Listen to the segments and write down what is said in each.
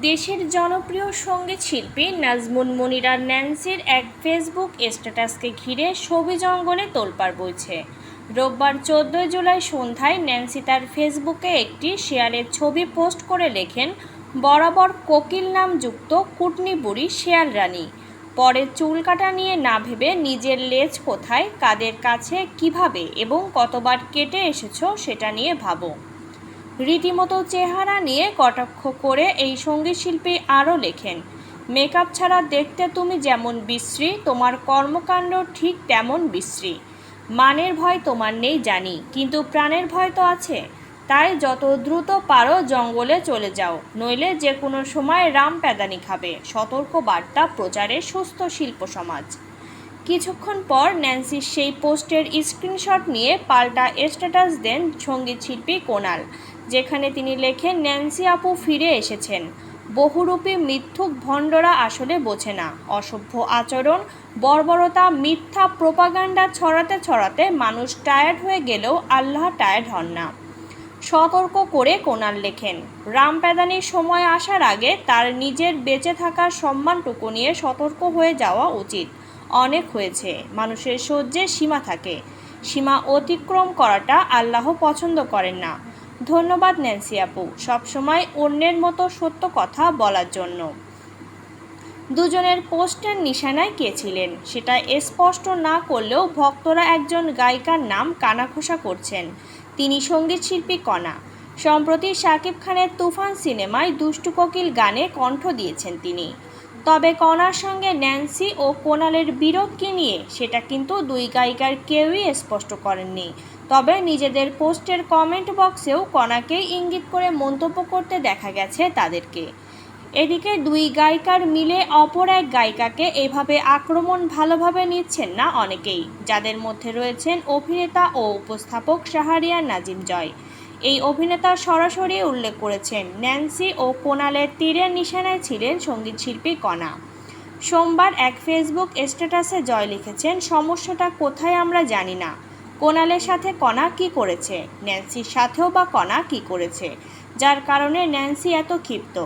দেশের জনপ্রিয় সংগীত শিল্পী নাজমুন মনিরা ন্যান্সির এক ফেসবুক স্ট্যাটাসকে ঘিরে ছবি জঙ্গলে তোলপাড় বইছে। রোববার চোদ্দোই জুলাই সন্ধ্যায় ন্যান্সি তার ফেসবুকে একটি শেয়ালের ছবি পোস্ট করে লেখেন, বরাবর কোকিল নাম যুক্ত কুটনি বুড়ি শেয়াল রানী। পরে চুল কাটা নিয়ে না ভেবে নিজের লেজ কোথায়, কাদের কাছে, কীভাবে এবং কতবার কেটে এসেছ সেটা নিয়ে ভাবো। রীতিমতো চেহারা নিয়ে কটাক্ষ করে এই সংগীত শিল্পী আরও লেখেন, মেকআপ ছাড়া দেখতে তুমি যেমন বিশ্রী, তোমার কর্মকাণ্ড ঠিক তেমন বিশ্রী। মানের ভয় তোমার নেই জানি, কিন্তু প্রাণের ভয় তো আছে। তাই যত দ্রুত পারো জঙ্গলে চলে যাও, নইলে যে কোনো সময় রাম প্যাদানি খাবে। সতর্ক বার্তা প্রচারে সুস্থ শিল্প সমাজ। কিছুক্ষণ পর ন্যান্সির সেই পোস্টের স্ক্রিনশট নিয়ে পাল্টা স্ট্যাটাস দেন সংগীত শিল্পী কোনাল যেখানে তিনি লেখেন, ন্যান্সি আপু ফিরে এসেছেন। বহুরূপী মিথ্যুক ভণ্ডরা আসলে বোঝে না। অসভ্য আচরণ, বর্বরতা, মিথ্যা প্রোপাগান্ডা ছড়াতে ছড়াতে মানুষ টায়ার্ড হয়ে গেলেও আল্লাহ টায়ার্ড হন না। সতর্ক করে কোনাল লেখেন রামপ্যাদানির সময় আসার আগে তার নিজের বেঁচে থাকার সম্মানটুকু নিয়ে সতর্ক হয়ে যাওয়া উচিত। অনেক হয়েছে, মানুষের সহ্যের সীমা থাকে। সীমা অতিক্রম করাটা আল্লাহ পছন্দ করেন না। ধন্যবাদ, ন্যান্সি আপু। সবসময় অন্যের মতো সত্য কথা বলার জন্য। দুজনের পোস্টের নিশানায় কে ছিলেন? সেটা স্পষ্ট না করলেও ভক্তরা একজন গায়িকার নাম কানাঘোষা করছেন। তিনি সঙ্গীতশিল্পী কণা। সম্প্রতি শাকিব খানের তুফান সিনেমায় দুষ্টু কোকিল গানে কণ্ঠ দিয়েছেন তিনি। তবে কণার সঙ্গে ন্যান্সি ও কোনালের বিরোধ কী নিয়ে, সেটা কিন্তু দুই গায়িকার কেউই স্পষ্ট করেননি। তবে নিজেদের পোস্টের কমেন্ট বক্সেও কণাকেই ইঙ্গিত করে মন্তব্য করতে দেখা গেছে তাদেরকে। এদিকে দুই গায়িকার মিলে অপর এক গায়িকাকে এভাবে আক্রমণ ভালোভাবে নিচ্ছেন না অনেকেই, যাদের মধ্যে রয়েছেন অভিনেতা ও উপস্থাপক শাহরিয়ার নাজিম জয়। এই অভিনেতা সরাসরি উল্লেখ করেছেন, ন্যান্সি ও কোনালের তীরের নিশানায় ছিলেন সঙ্গীতশিল্পী কণা। সোমবার এক ফেসবুক স্ট্যাটাসে জয় লিখেছেন, সমস্যাটা কোথায় আমরা জানি না। কোনালের সাথে কণা কি করেছে? ন্যান্সির সাথেও বা কণা কি করেছে? যার কারণে ন্যান্সি এত ক্ষিপ্ত।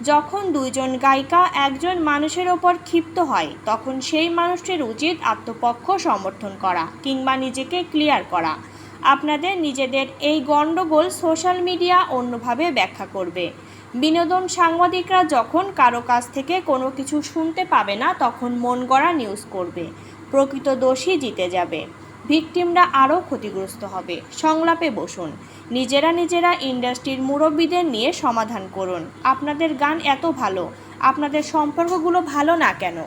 যখন দুইজন গায়িকা একজন মানুষের ওপর ক্ষিপ্ত হয়, তখন সেই মানুষটির উচিত আত্মপক্ষ সমর্থন করা কিংবা নিজেকে ক্লিয়ার করা। আপনাদের নিজেদের এই গণ্ডগোল সোশ্যাল মিডিয়া অন্যভাবে ব্যাখ্যা করবে। বিনোদন সাংবাদিকরা যখন কারও কাছ থেকে কোনো কিছু শুনতে পাবে না, তখন মন গড়া নিউজ করবে। প্রকৃত দোষী জিতে যাবে। ভিকটিমরা আরও ক্ষতিগ্রস্ত হবে। সংলাপে বসুন। নিজেরা নিজেরা ইন্ডাস্ট্রির মুরব্বীদের নিয়ে সমাধান করুন। আপনাদের গান এত ভালো, আপনাদের সম্পর্কগুলো ভালো না কেন?